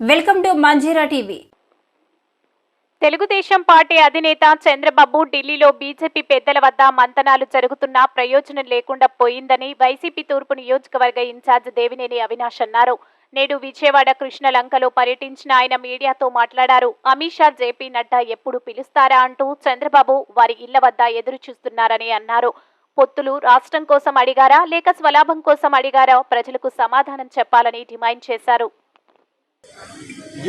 Welcome to Manjira TV. Telugu Desam party అధినేత చంద్రబాబు ఢిల్లీలో BJP పెద్దల వద్ద మంతనాలు జరుగుతున్నా ప్రయోజనం లేకుండా పోయిందని వైసీపీ తూర్పు నియోజకవర్గ ఇన్ఛార్జ్ దేవినేని అవినాష్ అన్నారు. నేడు విజయవాడ కృష్ణలంకలో పర్యటించిన ఆయన మీడియాతో మాట్లాడారు. అమిత్ షా జేపీ నడ్డా ఎప్పుడు పిలుస్తారా అంటూ చంద్రబాబు వారి ఇళ్ళ వద్ద ఎదురు చూస్తున్నారని అన్నారు. పొత్తులు రాష్ట్రం కోసం అడిగారా లేక స్వలాభం కోసం అడిగారా ప్రజలకు సమాధానం చెప్పాలని డిమాండ్ చేశారు.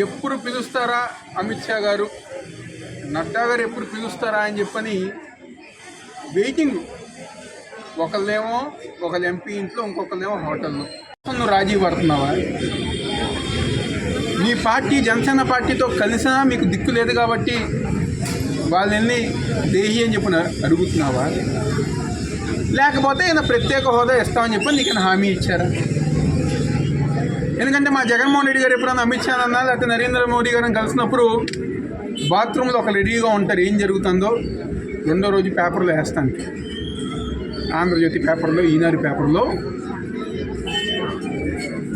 ఎప్పుడు పిలుస్తారా అమిత్ షా గారు? నడ్డా గారు ఎప్పుడు పిలుస్తారా అని చెప్పని వెయిటింగ్. ఒకళ్ళేమో ఒకళ్ళు ఎంపీ ఇంట్లో ఇంకొకళ్ళేమో హోటల్లో. నువ్వు రాజీ పడుతున్నావా మీ పార్టీ జనసేన పార్టీతో కలిసినా మీకు దిక్కు లేదు కాబట్టి వాళ్ళని దేహి అని చెప్పి అడుగుతున్నావా? లేకపోతే ఈయన ప్రత్యేక హోదా ఇస్తామని చెప్పి నీకు హామీ ఇచ్చారా? ఎందుకంటే మా జగన్మోహన్ రెడ్డి గారు ఎప్పుడైనా అమిత్ షా అన్నా లేకపోతే నరేంద్ర మోడీ గారిని కలిసినప్పుడు బాత్రూంలో ఒక రెడీగా ఉంటారు ఏం జరుగుతుందో రెండో రోజు పేపర్లో వేస్తాను. ఆంధ్రజ్యోతి పేపర్లో ఈనాడు పేపర్లో.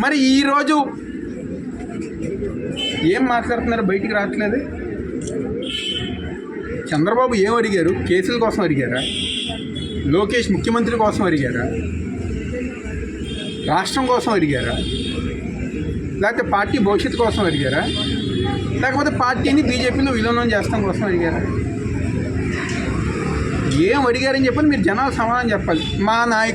మరి ఈరోజు ఏం మాట్లాడుతున్నారు? బయటికి రావట్లేదు. చంద్రబాబు ఏం అడిగారు? కేసుల కోసం అడిగారా? లోకేష్ ముఖ్యమంత్రి కోసం అడిగారా? రాష్ట్రం కోసం అడిగారా? లేకపోతే పార్టీ భవిష్యత్తు కోసం అడిగారా? లేకపోతే పార్టీని బీజేపీలో విలీనం చేస్తాం కోసం అడిగారా? ఏం అడిగారని చెప్పని మీరు జనాలు సమాధానం చెప్పాలి. మా నాయకు